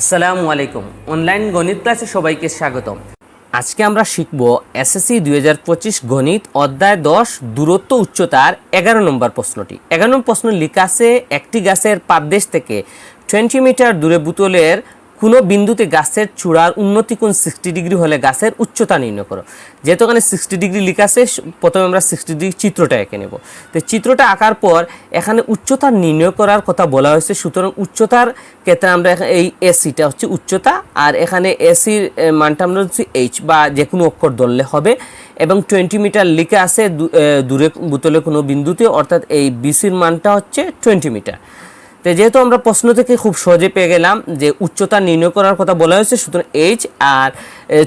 আসসালামু আলাইকুম। অনলাইন গণিত ক্লাসে সবাইকে স্বাগতম। আজকে আমরা শিখব এসএসসি দুই হাজার পঁচিশ গণিত অধ্যায় দশ, দূরত্ব, উচ্চতার এগারো নম্বর প্রশ্নটি। এগারো নম্বর প্রশ্ন লিখাছে একটি গাছের পাদদেশ থেকে টোয়েন্টি মিটার দূরে বোতলের কোনো বিন্দুতে গাছের চূড়ার উন্নতি কোণ সিক্সটি ডিগ্রি হলে গাছের উচ্চতা নির্ণয় করো। যেহেতু এখানে সিক্সটি ডিগ্রি লেখা আছে প্রথমে আমরা সিক্সটি ডিগ্রি চিত্রটা এঁকে নেব। তো চিত্রটা আঁকার পর এখানে উচ্চতা নির্ণয় করার কথা বলা হয়েছে সুতরাং উচ্চতার ক্ষেত্রে আমরা এই এসিটা হচ্ছে উচ্চতা আর এখানে এসির মানটা আমরা হচ্ছে এইচ বা যে কোনো অক্ষর ধরলে হবে। এবং টোয়েন্টি মিটার লিখে এ, দূরে বোতলে কোনো বিন্দুতে অর্থাৎ এই বিসির মানটা হচ্ছে টোয়েন্টি মিটার তো যেহেতু আমরা প্রশ্ন থেকে খুব সহজে পেয়ে গেলাম যে উচ্চতা নির্ণয় করার কথা বলা হয়েছে, সুতরাং এইচ আর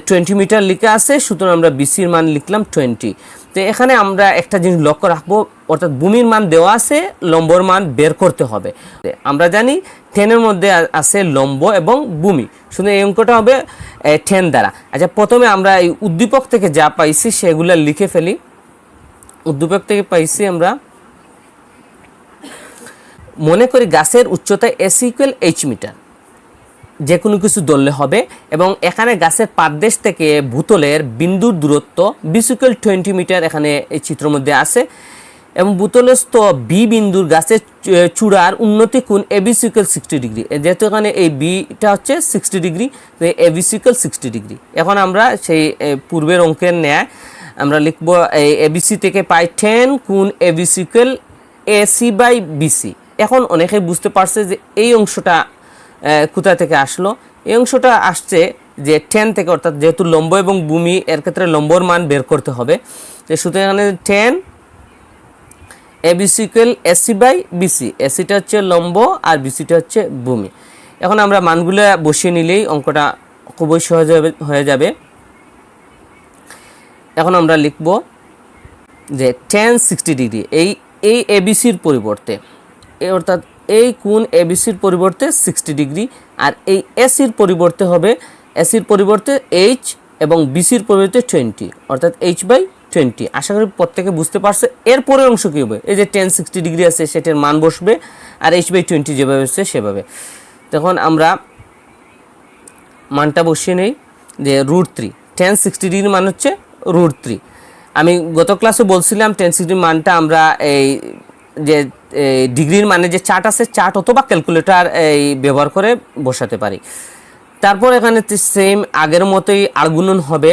টোয়েন্টি মিটার লিখে আছে, সুতরাং আমরা বিসির মান লিখলাম টোয়েন্টি তো এখানে আমরা একটা জিনিস লক্ষ্য রাখব, অর্থাৎ ভূমির মান দেওয়া আছে, লম্বর মান বের করতে হবে। আমরা জানি টেনের মধ্যে আছে লম্ব এবং ভূমি শুধু এই অঙ্কটা হবে টেন দ্বারা। আচ্ছা প্রথমে আমরা এই উদ্দীপক থেকে যা পাইছি সেগুলো লিখে ফেলি। উদ্দীপক থেকে পাইছি আমরা মনে করি গাছের উচ্চতা এস ইকুয়াল এইচ মিটার। যে কোনো কিছু ধরলে হবে এবং এখানে গাছের পাদদেশ থেকে ভূতলের বিন্দুর দূরত্ব বিশ ইকুয়াল টোয়েন্টি মিটার এখানে এই চিত্রের মধ্যে আছে এবং ভূতলস্থ বি বিন্দুর গাছের চূড়ার উন্নতি কোণ A B C equal sixty degree. যেহেতু এখানে এই বিটা হচ্ছে sixty degree A B C equal sixty degree. এখন আমরা সেই পূর্বের অঙ্কের ন্যায় আমরা লিখব এই এবিসি থেকে পাই টেন কোণ এ এসি বাই বিসি এখন অনেকে বুঝতে পারছে যে এই অংশটা কোথা থেকে আসলো? এই অংশটা আসছে যে টেন থেকে, অর্থাৎ যেহেতু লম্ব এবং ভূমি, এর ক্ষেত্রে লম্বর মান বের করতে হবে। তো সুতরাং এখানে tan A BC equal AC by BC এসিটা হচ্ছে লম্ব আর বিসিটা হচ্ছে ভূমি। এখন আমরা মানগুলো বসিয়ে নিলেই অঙ্কটা খুবই সহজ হয়ে যাবে। এখন আমরা লিখব যে টেন সিক্সটি ডিগ্রি এই এই এবিসির পরিবর্তে অর্থাৎ এই কোণ এবিসির পরিবর্তে সিক্সটি ডিগ্রি আর এই এসির পরিবর্তে হবে এসির পরিবর্তে এইচ এবং বিসির পরিবর্তে টোয়েন্টি অর্থাৎ এইচ বাই টোয়েন্টি আশা করি প্রত্যেকে বুঝতে পারছে। এর পরের অংশ কী হবে? এই যে টেন সিক্সটি ডিগ্রি আছে, সেটার মান বসবে আর এইচ বাই টোয়েন্টি যেভাবে হচ্ছে সেভাবে। তখন আমরা মানটা বসিয়ে নেই, যে root three tan sixty degree মান হচ্ছে রুট থ্রি আমি গত ক্লাসে বলছিলাম টেন সিক্সটি মানটা আমরা এই যে ডিগ্রির মানে যে চার্ট আছে, চার্ট অথবা ক্যালকুলেটর এই ব্যবহার করে বসাতে পারি। তারপর এখানে সেম আগের মতোই আর্গুনন হবে।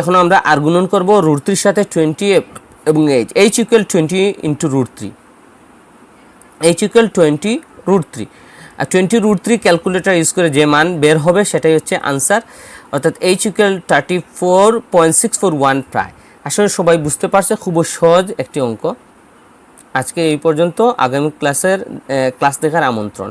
এখন আমরা আর্গুনন করব রুট থ্রির সাথে টোয়েন্টি এবং H H equal twenty into root three H equal twenty root three আর twenty root three calculator use করে যে মান বের হবে সেটাই হচ্ছে আনসার অর্থাৎ H equal thirty four point six four one প্রায়। আসলে সবাই বুঝতে পারছে খুব সহজ একটি অঙ্ক। আজকে এই পর্যন্ত আগামী ক্লাসের ক্লাস দেখার আমন্ত্রণ।